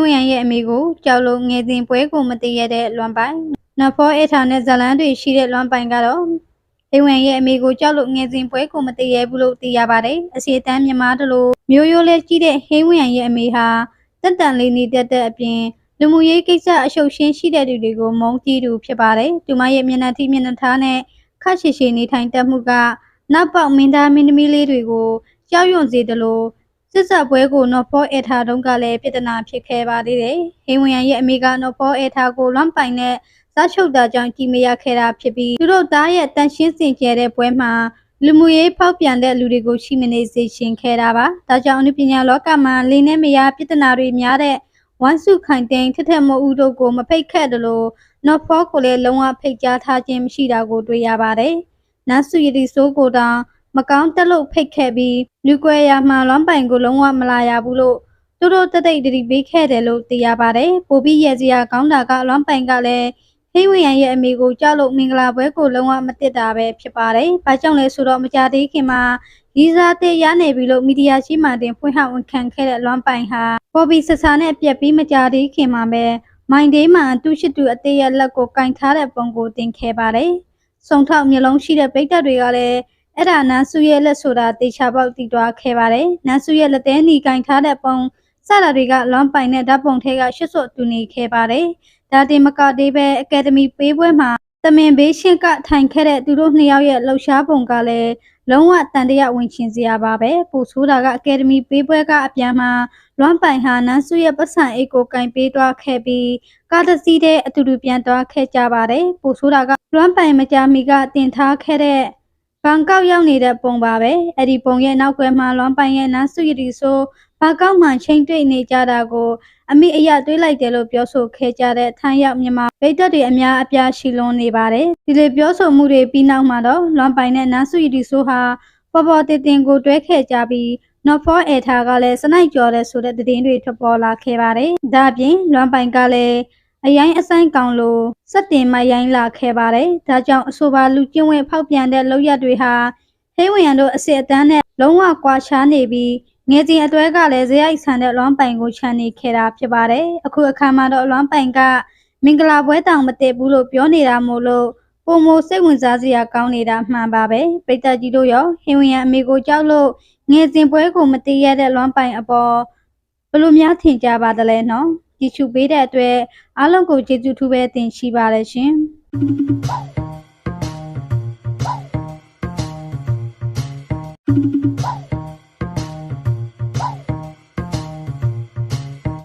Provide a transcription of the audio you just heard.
ဝင်ရန်ရဲ့အမိကိုကြောက်လို့ငယ်စဉ်ပွဲကိုမတည်ရတဲ့လွမ်ပိုင်နဖောအေထာနဲ့ဇလန်းတွေရှိတဲ့လွမ်ပိုင်ကတော့ဟိဝင်ရဲ့အမိကိုကြောက်လို့ငယ်စဉ်ပွဲကိုမတည်ရဘူးလို့သိရပါတယ်အစီအတန်းမြန်မာတို့လိုမျိုးရိုးလေးကြီးတဲ့ဟိဝင်ရဲ့အမိဟာတက်တန်လေးနေတတ်တဲ့အပြင်လူမှုရေးကိစ္စအရှုပ်ရှင်းရှိတဲ့သူတွေကိုမုန်းကြည့်သူဖြစ်ပါတယ်သူမရဲ့မျက်နှာထိမျက်နှာထားနဲ့ခက်ရှည်ရှည်နေထိုင်တတ်မှုကနောက်ပေါက်မင်းသားမင်းသမီးလေးတွေကိုကြောက်ရွံ့စေတယ်လို့ စစ်ဆက်ပွဲကိုနော်ဖောအေထာတုန်းကလည်းပြဿနာဖြစ်ခဲ့ပါသေးတယ်။ဟိဝင်ရန်ရဲ့အမိကနော်ဖောအေထာကိုလွမ်းပိုင်နဲ့စားချုပ်တာကြောင့်ကြည်မရခဲ့တာဖြစ်ပြီးသူတို့သားရဲ့တန်ရှင်းစင်ကြဲတဲ့ပွဲမှာလူမှုရေးဖောက်ပြန်တဲ့လူတွေကိုရှိမနေစေရှင်ခဲ့တာပါ။ဒါကြောင့်အနုပညာလောကမှာလင်းနဲ့မယားပြဿနာတွေများတဲ့ဝမ်စုခိုင်တိန်ထက်ထက်မိုးဦးတို့ကိုမဖိတ်ခက်တယ်လို့နော်ဖောကိုလည်းလုံးဝဖိတ်ကြားထားခြင်းမရှိတာကိုတွေ့ရပါတယ်။နတ်စုရည်ဆိုးကိုတောင် မကောင်းတက်လို့ဖိတ်ခဲ့ပြီးလူကွဲရမှလွမ်းပိုင်ကိုလုံးဝမလာရဘူးလို့သူတို့တသိတတိပေးခဲ့တယ်လို့သိရပါတယ်။ပိုပြီးရဲ့စရာကောင်းတာကလွမ်းပိုင်ကလည်းဟိဝရန်ရဲ့အမိကိုကြောက်လို့မင်္ဂလာပွဲကိုလုံးဝမတစ်တာပဲဖြစ်ပါတယ်။ဘာကြောင့်လဲဆိုတော့မကြသေးခင်မှာရီစာတဲ့ရနေပြီလို့မီဒီယာရှိမှတင်ဖွင့်ဟဝန်ခံခဲ့တဲ့လွမ်းပိုင်ဟာပေါ်ဘီဆဆာနဲ့ပြက်ပြီးမကြသေးခင်မှာပဲမိုင်ဒေးမှာသူ့ရှိသူအသေးရဲ့လက်ကိုကင်ထားတဲ့ပုံကိုတင်ခဲ့ပါတယ်။စုံထောက်မျိုးလုံးရှိတဲ့ပိတ်တက်တွေကလည်း အဲ့ဒါနန်းစုရဲ့လက်ဆိုတာတေချာပေါက်တည်သွားခဲ့ပါတယ်။နန်းစုရဲ့လက်သေးနီကင်ထားတဲ့ပုံစတာတွေကလွန်ပိုင်တဲ့ဓာတ်ပုံထဲကရှစ်စွတ်တူနေခဲ့ပါတယ်။ဒါတင်မကသေးပဲအကယ်ဒမီပေးပွဲမှာတမင်ဘေးရှင်းကထိုင်ခဲ့တဲ့သူတို့နှစ်ယောက်ရဲ့လှုပ်ရှားပုံကလည်းလုံးဝတန်တရာဝင်ချင်စရာပါပဲ။ပူဆိုးတာကအကယ်ဒမီပေးပွဲကအပြန်မှာလွန်ပိုင်ဟာနန်းစုရဲ့ပတ်စံအိတ်ကိုကင်ပေးသွားခဲ့ပြီးကားတစ်စီးတဲ့အတူတူပြန်သွားခဲ့ကြပါတယ်။ပူဆိုးတာကလွန်ပိုင်မကြမီကတင်ထားခဲ့တဲ့ ဘန်ကောက်ရောက်နေတဲ့ပုံပါပဲအဲ့ဒီပုံရဲ့နောက်ကွယ်မှာလွန်ပိုင်ရဲ့နန်းစုရည်ဆိုဘာကောက်မှချိန်တွေ့နေကြတာကို အမိအယတွေးလိုက်တယ်လို့ပြောဆိုခဲ့ကြတဲ့ထမ်းရောက်မြန်မာဗိတ်သက်တွေအများအပြားရှိလွန်နေပါတယ်ဒီလိုပြောဆိုမှုတွေပြီးနောက်မှာတော့လွန်ပိုင်နဲ့နန်းစုရည်ဆိုဟာပေါ်ပေါ်တင်တင်ကိုတွဲခဲ့ကြပြီးနော်ဖောအေထာကလည်းစနိုက်ကြော်တဲ့ဆိုတဲ့သတင်းတွေထွက်ပေါ်လာခဲ့ပါတယ်ဒါအပြင်လွန်ပိုင်ကလည်း အရင်အဆိုင်ကောင်လိုစက်တင်မရိုင်းလာခဲ့ပါတယ်။ဒါကြောင့်အဆိုပါလူကျင့်ဝတ်ဖောက်ပြန်တဲ့လောက်ရက်တွေဟာဟိဝင်ရန်တို့အစစ်အတန်းနဲ့လုံးဝကွာခြားနေပြီးငယ်စဉ်အတွဲကလည်းဇယိုက်ဆန်တဲ့လွမ်းပိုင်ကိုခြံနေခဲ့တာဖြစ်ပါတယ်။အခုအခါမှာတော့လွမ်းပိုင်ကမင်္ဂလာပွဲတောင်မတည်ဘူးလို့ပြောနေတာမို့လို့ပုံမိုစိတ်ဝင်စားစရာကောင်းနေတာမှန်ပါပဲ။ပိတ်သက်ကြီးတို့ရောဟိဝင်ရန်အမေကိုကြောက်လို့ငယ်စဉ်ပွဲကိုမတည်ရတဲ့လွမ်းပိုင်အပေါ်ဘယ်လိုများထင်ကြပါသလဲနော်။ ကြည့်ရှုပေးတဲ့အတွက်အားလုံးကိုကျေးဇူးထူးပဲတင်ရှိပါတယ်ရှင်။